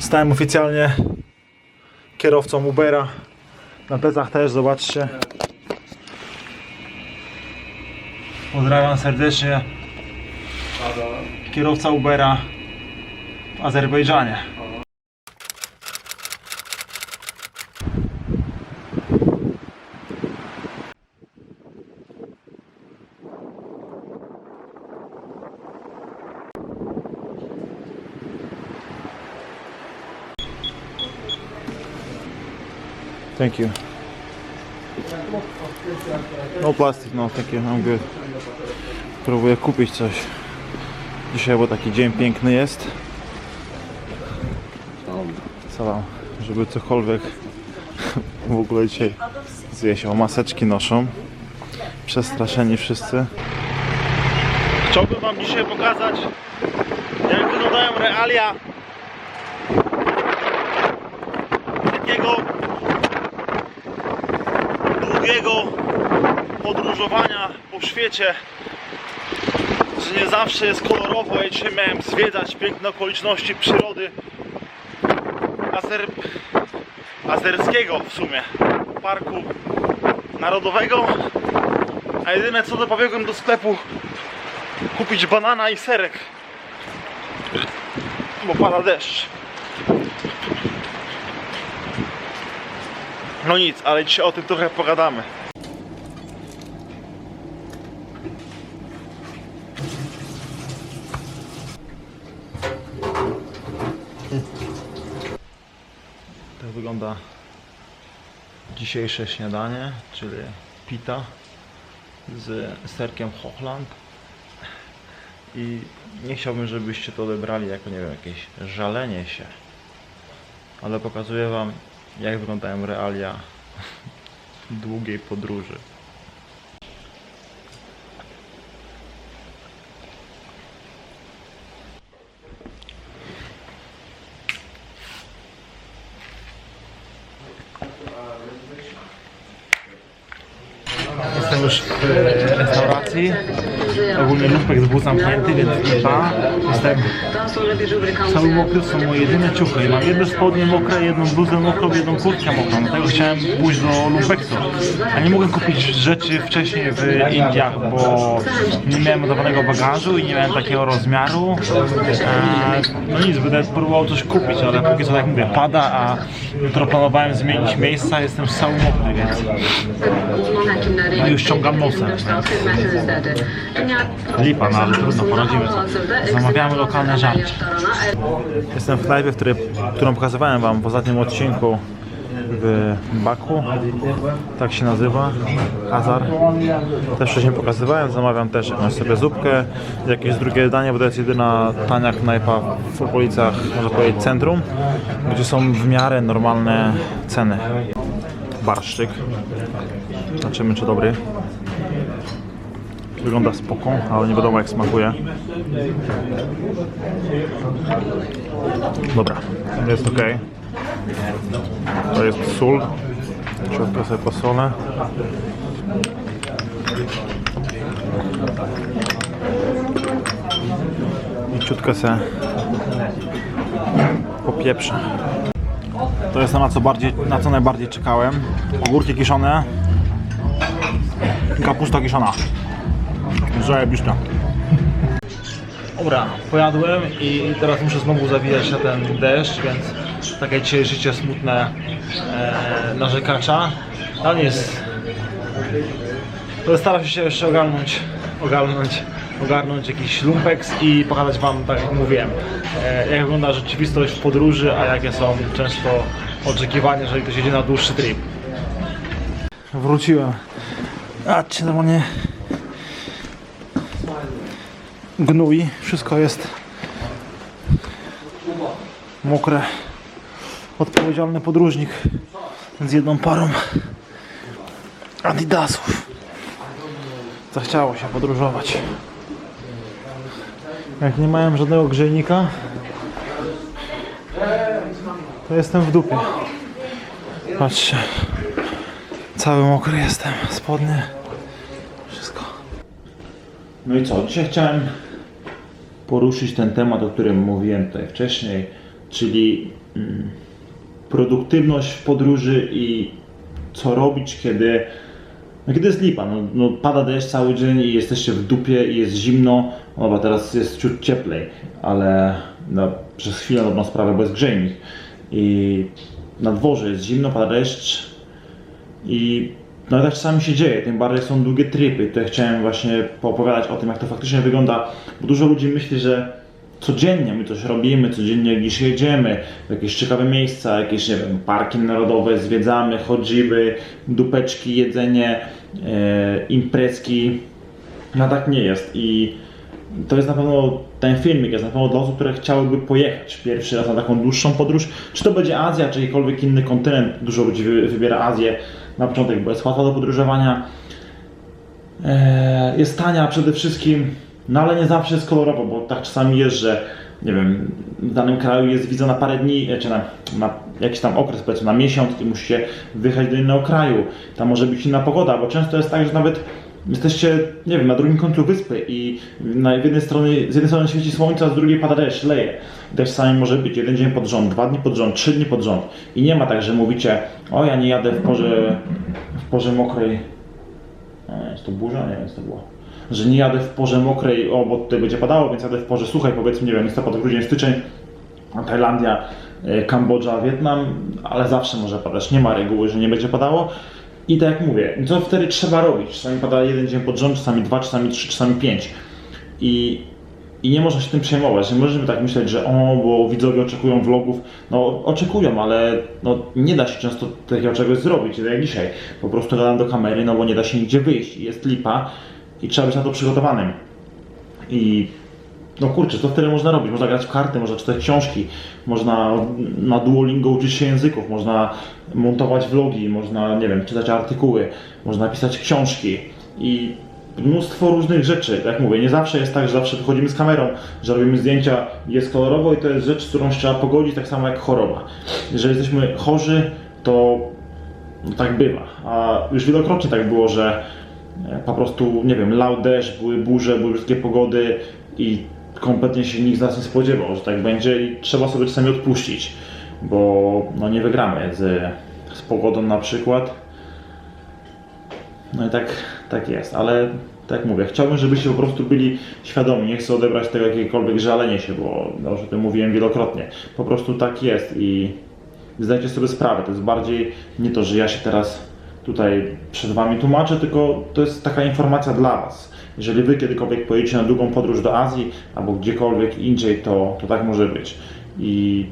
Stałem oficjalnie kierowcą Ubera. Na plecach też, zobaczcie. Pozdrawiam serdecznie. Kierowca Ubera w Azerbejdżanie. Thank you. No plastic, no thank you, I'm good. Próbuję kupić coś. Dzisiaj, bo taki dzień piękny jest. Salam, żeby cokolwiek w ogóle dzisiaj zjeść. O, maseczki noszą. Przestraszeni wszyscy. Chciałbym Wam dzisiaj pokazać, jak wyglądają realia takiego długiego podróżowania po świecie, że nie zawsze jest kolorowo. Ja dzisiaj miałem zwiedzać piękne okoliczności przyrody Azer... azerskiego w sumie parku narodowego, a jedyne co to pobiegłem do sklepu kupić banana i serek, bo pada deszcz. No nic, ale dzisiaj o tym trochę pogadamy. Tak wygląda dzisiejsze śniadanie, czyli pita z serkiem Hochland. I nie chciałbym, żebyście to odebrali jako, nie wiem, jakieś żalenie się. Ale pokazuję Wam, jak wyglądają realia długiej podróży. Jestem już w restauracji. Ogólnie lumpek był zamknięty, więc lipa. Jestem cały mokry, są moje jedyne ciuchy. Mam jedne spodnie mokre, jedną bluzę mokrą, jedną kurtkę mokrą. Dlatego chciałem pójść do lumpeksu. A nie mogłem kupić rzeczy wcześniej w Indiach, bo nie miałem ładowanego bagażu i nie miałem takiego rozmiaru. E, no nic, będę próbował coś kupić, ale póki co tak mówię, pada, a jutro planowałem zmienić miejsca, jestem cały mokry, więc No już ściągam nosem. Lipa, no ale trudno, poradzimy sobie. Zamawiamy lokalne żarcie. Jestem w knajpie, w której, którą pokazywałem Wam w ostatnim odcinku w Baku. Tak się nazywa. Hazar. Też wcześniej pokazywałem. Zamawiam też jakąś sobie zupkę, jakieś drugie danie, bo to jest jedyna tania knajpa w okolicach, można powiedzieć, centrum, gdzie są w miarę normalne ceny. Barszczyk. Zobaczymy, czy dobry. Wygląda spoko, ale nie wiadomo jak smakuje. Dobra, jest ok. To jest sól. Ciutko sobie posolę. I sobie popieprzę. To jest to na co, bardziej, na co najbardziej czekałem. Ogórki kiszone. Kapusta kiszona. Zajebista. Dobra, pojadłem i teraz muszę znowu zawijać na ten deszcz, więc takie dzisiaj życie smutne e, narzekacza. Ale nie jest. To staram się jeszcze ogarnąć, ogarnąć, ogarnąć jakiś lumpeks i pokazać Wam, tak jak mówiłem, e, jak wygląda rzeczywistość w podróży, a jakie są często oczekiwania, jeżeli ktoś jedzie na dłuższy trip. Wróciłem. A czy normalnie gnój, wszystko jest mokre. Odpowiedzialny podróżnik z jedną parą adidasów. Zachciało się podróżować. Jak nie mają żadnego grzejnika, to jestem w dupie. Patrzcie, cały mokry jestem, spodnie, wszystko. No i co? Dzisiaj chciałem poruszyć ten temat, o którym mówiłem tutaj wcześniej, czyli mm, produktywność w podróży i co robić, kiedy, kiedy jest lipa. No, no, pada deszcz cały dzień i jesteście w dupie i jest zimno. No dobra, teraz jest ciut cieplej, ale no, przez chwilę dobrą sprawę, bo jest grzejnik. I na dworze jest zimno, pada deszcz i no tak czasami się dzieje, tym bardziej są długie tripy. Tutaj chciałem właśnie poopowiadać o tym, jak to faktycznie wygląda, bo dużo ludzi myśli, że codziennie my coś robimy, codziennie gdzieś jedziemy, w jakieś ciekawe miejsca, jakieś, nie wiem, parki narodowe, zwiedzamy, chodzimy, dupeczki, jedzenie, imprezki. No tak nie jest i to jest na pewno, ten filmik jest na pewno dla osób, które chciałyby pojechać pierwszy raz na taką dłuższą podróż, czy to będzie Azja, czy jakikolwiek inny kontynent, dużo ludzi wy- wybiera Azję na początek, bo jest łatwa do podróżowania, Eee, jest tania przede wszystkim, no ale nie zawsze jest kolorowo, bo tak czasami jest, że nie wiem, w danym kraju jest wiza na parę dni, e, czy na, na jakiś tam okres, powiedzmy na miesiąc i musicie wyjechać do innego kraju. Tam może być inna pogoda, bo często jest tak, że nawet jesteście, nie wiem, na drugim końcu wyspy i na jednej strony, z jednej strony świeci słońce, a z drugiej pada deszcz, leje. I tak czasami może być jeden dzień pod rząd, dwa dni pod rząd, trzy dni pod rząd. I nie ma tak, że mówicie, o ja nie jadę w porze, w porze mokrej, a, jest to burza? Nie wiem, co to było. Że nie jadę w porze mokrej, o, bo tutaj będzie padało, więc jadę w porze suchej, powiedzmy, nie wiem, listopad, grudzień, styczeń, Tajlandia, e, Kambodża, Wietnam, ale zawsze może padać, nie ma reguły, że nie będzie padało. I tak jak mówię, co wtedy trzeba robić? Czasami pada jeden dzień pod rząd, czasami dwa, czasami trzy, czasami pięć. I, I nie można się tym przejmować. Nie możemy tak myśleć, że o, bo widzowie oczekują vlogów. No oczekują, ale no, nie da się często takiego czegoś zrobić, tak jak dzisiaj. Po prostu gadam do kamery, no bo nie da się nigdzie wyjść. Jest lipa i trzeba być na to przygotowanym. I no kurczę, co wtedy można robić? Można grać w karty, można czytać książki, można na Duolingo uczyć się języków, można montować vlogi, można, nie wiem, czytać artykuły, można pisać książki i mnóstwo różnych rzeczy. Jak mówię, nie zawsze jest tak, że zawsze wychodzimy z kamerą, że robimy zdjęcia, jest kolorowo i to jest rzecz, z którą trzeba pogodzić, tak samo jak choroba. Jeżeli jesteśmy chorzy, to tak bywa. A już wielokrotnie tak było, że po prostu, nie wiem, lał deszcz, były burze, były wszystkie pogody i kompletnie się nikt z nas nie spodziewał, że tak będzie i trzeba sobie czasami odpuścić, bo no nie wygramy z, z pogodą na przykład. No i tak, tak jest, ale tak mówię, chciałbym, żebyście po prostu byli świadomi, nie chcę odebrać tego jakiekolwiek żalenie się, bo no, już o tym mówiłem wielokrotnie. Po prostu tak jest i zdajcie sobie sprawę, to jest bardziej nie to, że ja się teraz tutaj przed Wami tłumaczę, tylko to jest taka informacja dla Was. Jeżeli Wy kiedykolwiek pojedziecie na długą podróż do Azji albo gdziekolwiek indziej, to, to tak może być. I,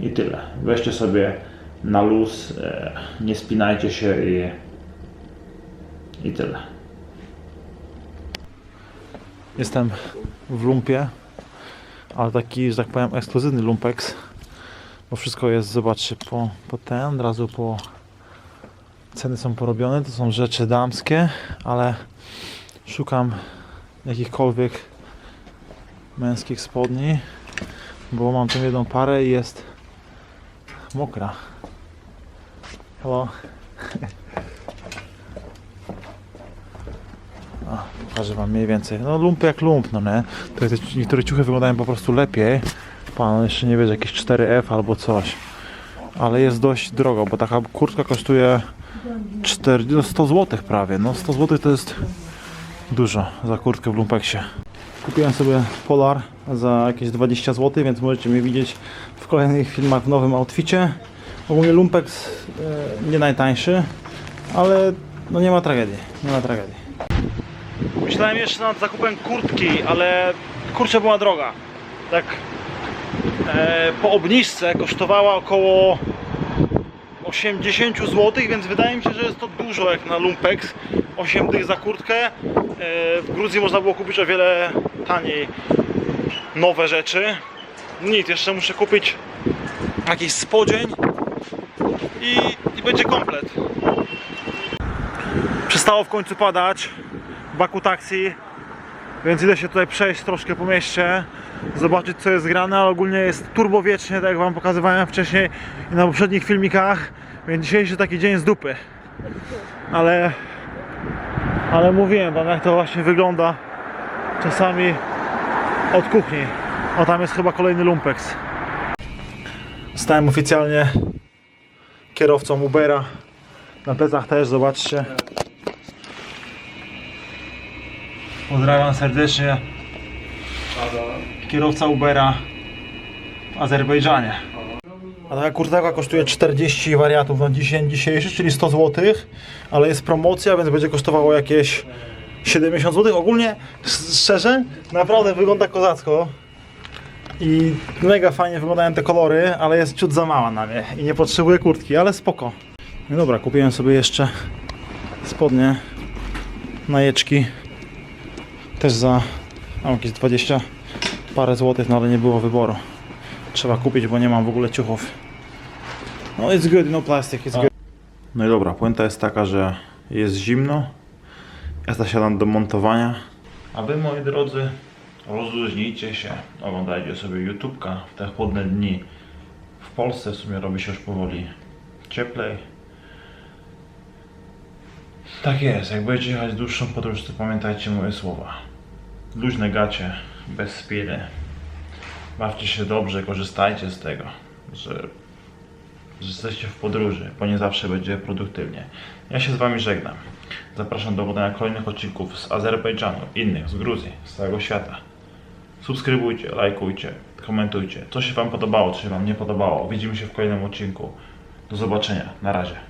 I tyle. Weźcie sobie na luz, e, nie spinajcie się i, i tyle. Jestem w lumpie, ale taki, że tak powiem, ekskluzywny lumpex, bo wszystko jest, zobaczcie, po, po ten, od razu po ceny są porobione, to są rzeczy damskie, ale szukam jakichkolwiek męskich spodni, bo mam tą jedną parę i jest mokra. Hello. A, pokażę wam mniej więcej. No lumpy jak lump, no nie? Tutaj te, niektóre ciuchy wyglądają po prostu lepiej. Pan jeszcze nie wie, jakieś 4F albo coś. Ale jest dość drogo, bo taka kurtka kosztuje 4, no 100 zł prawie. No 100 zł to jest dużo za kurtkę w lumpeksie. Kupiłem sobie Polar za jakieś 20 zł, więc możecie mnie widzieć w kolejnych filmach w nowym outficie. Ogólnie lumpeks e, nie najtańszy, ale no nie ma tragedii, nie ma tragedii. Myślałem jeszcze nad zakupem kurtki, ale kurczę była droga. Tak e, po obniżce kosztowała około 80 zł, więc wydaje mi się, że jest to dużo jak na Lumpex. 8 dych za kurtkę. W Gruzji można było kupić o wiele taniej nowe rzeczy. Nic, jeszcze muszę kupić jakiś spodzień i, i będzie komplet. Przestało w końcu padać w Baku Taxi, więc idę się tutaj przejść troszkę po mieście, zobaczyć co jest grane, ale ogólnie jest turbo wiecznie, tak jak Wam pokazywałem wcześniej i na poprzednich filmikach, więc dzisiejszy taki dzień z dupy. Ale, ale mówiłem Wam jak to właśnie wygląda czasami od kuchni. O tam jest chyba kolejny lumpex. Zostałem oficjalnie kierowcą Ubera. Na plecach też, zobaczcie. Pozdrawiam serdecznie. Kierowca Ubera w Azerbejdżanie. A taka kurtaka kosztuje 40 wariatów na dzień dzisiejszy, czyli 100 zł, ale jest promocja, więc będzie kosztowało jakieś 70 zł. Ogólnie, szczerze, naprawdę wygląda kozacko. I mega fajnie wyglądają te kolory, ale jest ciut za mała na mnie i nie potrzebuję kurtki, ale spoko. No dobra, kupiłem sobie jeszcze spodnie, najeczki, też za mam jakieś 20 parę złotych, no ale nie było wyboru. Trzeba kupić, bo nie mam w ogóle ciuchów. No it's good, no plastic, it's good. No i dobra, puenta jest taka, że jest zimno. Ja zasiadam do montowania. A wy moi drodzy, rozluźnijcie się, oglądajcie sobie YouTube'ka w te chłodne dni. W Polsce w sumie robi się już powoli cieplej. Tak jest, jak będziecie jechać dłuższą podróż, to pamiętajcie moje słowa. Luźne gacie, bez spiny. Bawcie się dobrze, korzystajcie z tego, że, że jesteście w podróży, bo nie zawsze będzie produktywnie. Ja się z Wami żegnam. Zapraszam do oglądania kolejnych odcinków z Azerbejdżanu, innych, z Gruzji, z całego świata. Subskrybujcie, lajkujcie, komentujcie. Co się Wam podobało, co się Wam nie podobało. Widzimy się w kolejnym odcinku. Do zobaczenia. Na razie.